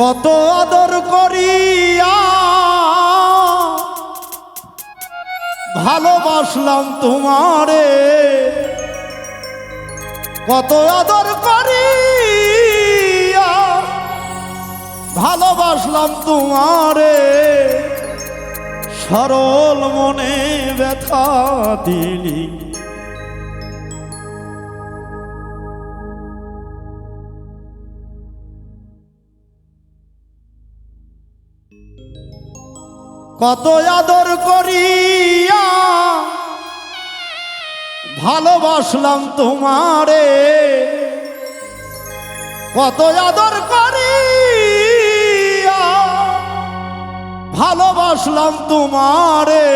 কত আদর করিয়া ভালোবাসলাম তোমারে। কত আদর করিয়া ভালোবাসলাম তোমারে। সরল মনে ব্যথা দিলি। কত আদর করিয়া ভালোবাসলাম তোমারে। কত আদর করিয়া ভালোবাসলাম তোমারে।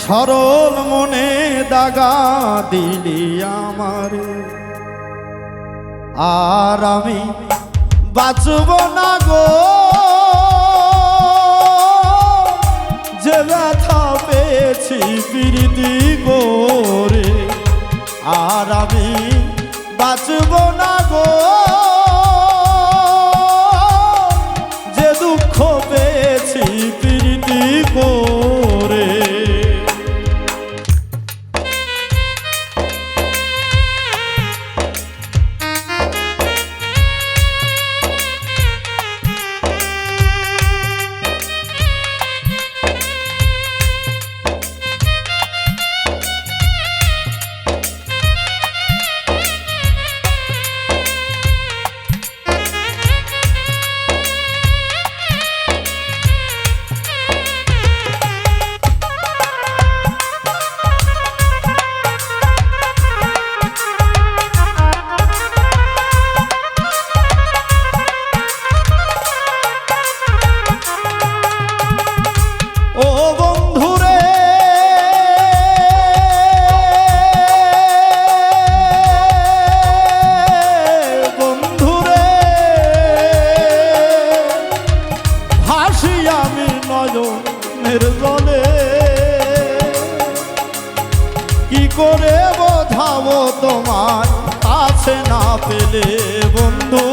সরল মনে দাগা দিলি আমারে। আর আমি বাঁচব না গো। ব্যথা পেয়েছি প্রীতি গোরে আর আমি বাঁচব না গো। পেলে বন্ধু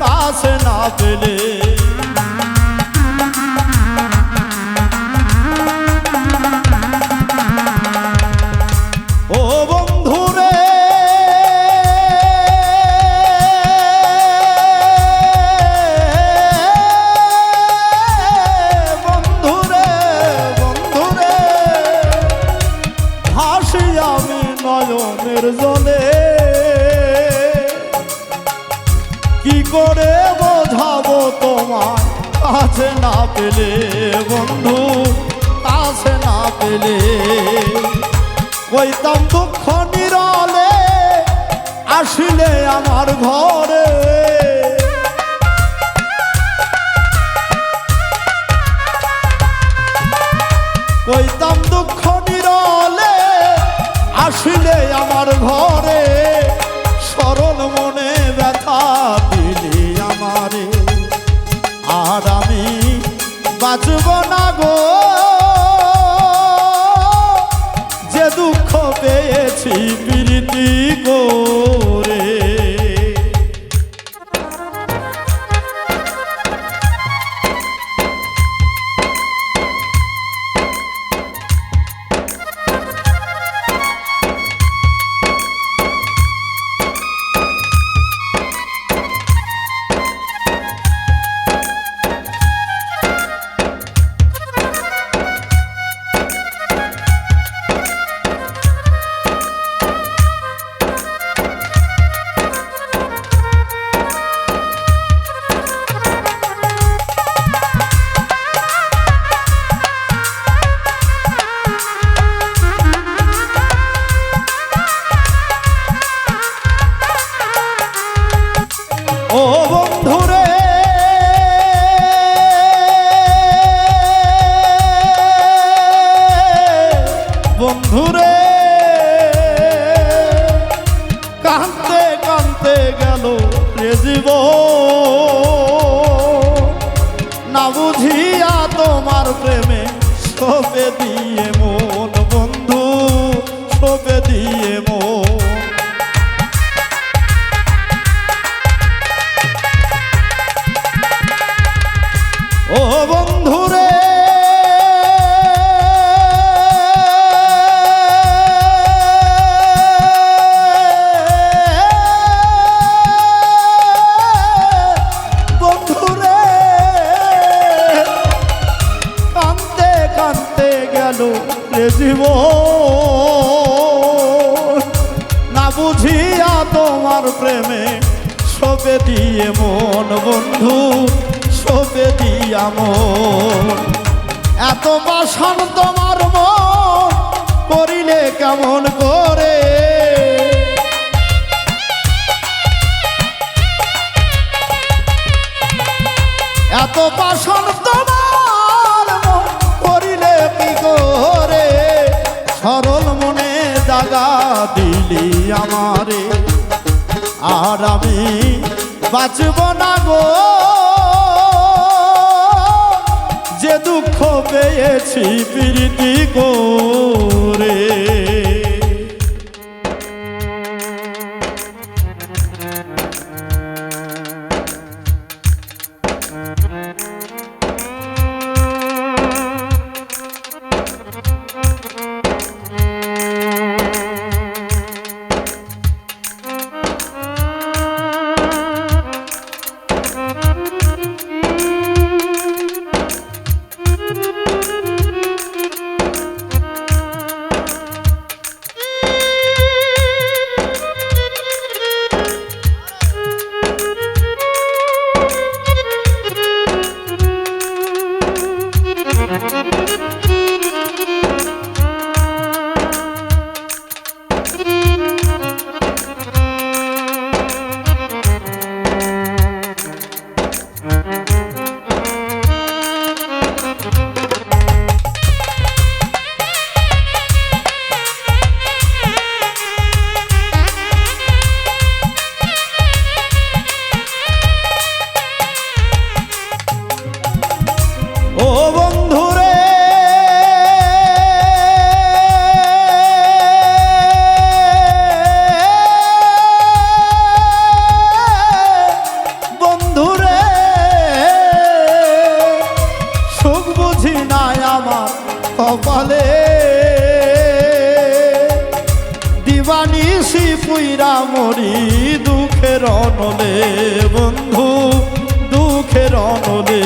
কাছে না পেলে করে বোঝাবো তোমার কাছে না পেলে বন্ধু কাছে না পেলে। কইতাম দুঃখ নিরলে আসিলে আমার ঘরে। কইতাম দুঃখ নিরলে আসিলে আমার ঘরে। কাঁদতে গেল রে জীব না বুঝিয়া তোমার প্রেমে সবে দিয়ে না বুঝিয়া তোমার প্রেমে সবে দিয়ে মন, বন্ধু সবে দিয়া মন। এত বাসন তোমার মন করিলে কেমন করে? এত বাসন আর আমি বাঁচব না গো। যে দুঃখ পেয়েছি প্রীতি করে। ও কপালে। দিবানিসি পুইরা মরি দুঃখের অনলে বন্ধু দুঃখের অনলে।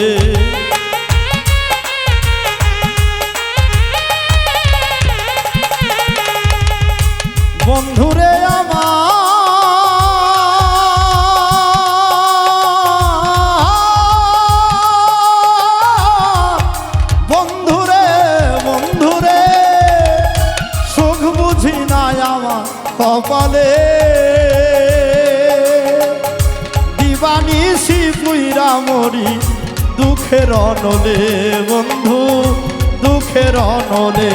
আমার কপালে। দিবানিসি পুইরা মরি, দুঃখের অনলে বন্ধু, দুঃখের অনলে।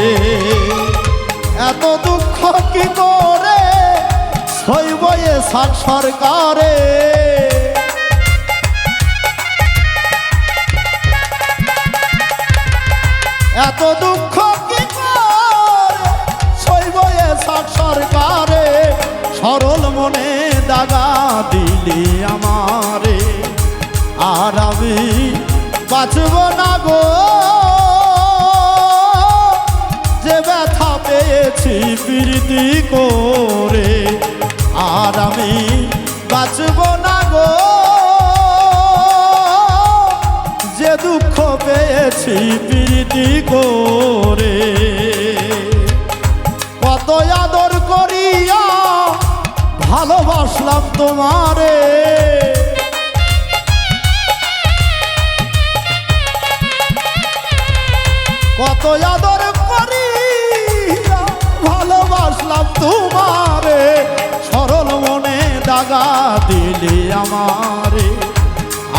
এত দুঃখ কি করে সইবয়ে সাত সরকারে? এত দুঃখ সরকারে সরল মনে দাগা দিলি আমারে। আর আমি বাঁচব না গো। যে ব্যথা পেয়েছি প্রীতি করে, আর আমি বাঁচব না গো। যে দুঃখ পেয়েছি প্রীতি করে ভালোবাসলাম তোমারে। কত আদর করিয়া ভালোবাসলাম তোমারে। সরল মনে দাগা দিলি আমারে।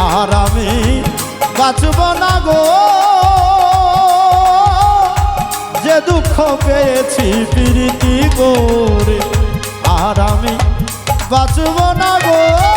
আর আমি বাঁচব না গো। যে দুঃখ পেয়েছি প্রীতি করে, আর আমি বাঁচব না গো।